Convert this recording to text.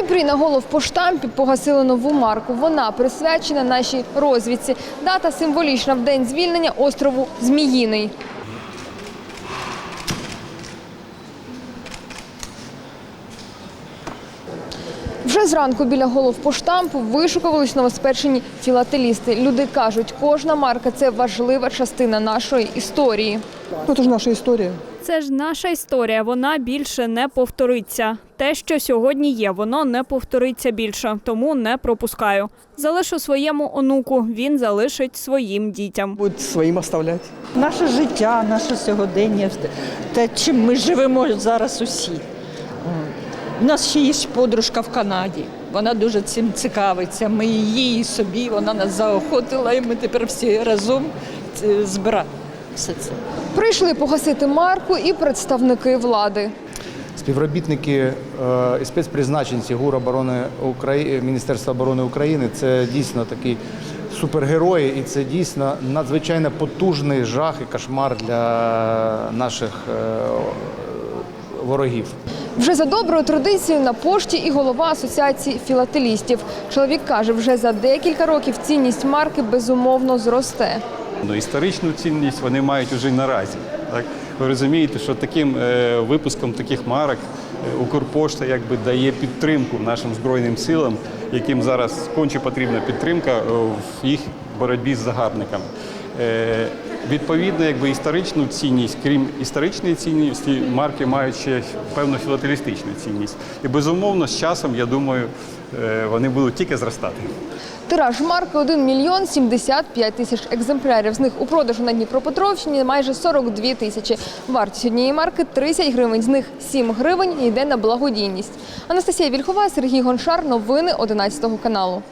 Дніпрі на голов по штампі погасили нову марку. Вона присвячена нашій розвідці. Дата символічна в день звільнення острову Зміїний. Вже зранку біля голов по штампу вишукувались новоспечені філателісти. Люди кажуть, кожна марка це важлива частина нашої історії. Ну, это же наша история. Це ж наша історія, вона більше не повториться. Те, що сьогодні є, воно не повториться більше, тому не пропускаю. Залишу своєму онуку, він залишить своїм дітям. Будет своим оставлять. Наше життя, наше сьогодення, те, чим ми живемо зараз усі. У нас ще є подружка в Канаді. Вона дуже цим цікавиться. Ми її і собі, вона нас заохотила, і ми тепер всі разом е, збираємо все це. Прийшли погасити марку і представники влади. Співробітники е, і спецпризначенці ГУР оборони України, Міністерства оборони України це дійсно такі супергерої, і це дійсно надзвичайно потужний жах і кошмар для наших е, ворогів. Вже за доброю традицією на пошті і голова асоціації філателістів. Чоловік каже, вже за декілька років цінність марки безумовно зросте. Ну, історичну цінність вони мають уже наразі. Так? Ви розумієте, що таким е, випуском таких марок е, Укрпошта якби дає підтримку нашим Збройним силам, яким зараз конче потрібна підтримка е, в їх боротьбі з загарбниками. Е, відповідно, якби історичну цінність, крім історичної цінності, марки мають ще певну філателістичну цінність. І безумовно, з часом, я думаю, е, вони будуть тільки зростати. Тираж марки 1 мільйон 75 тисяч екземплярів. З них у продажу на Дніпропетровщині майже 42 тисячі. Вартість однієї марки 30 гривень. З них 7 гривень йде на благодійність. Анастасія Вільхова, Сергій Гоншар. Новини 11 каналу.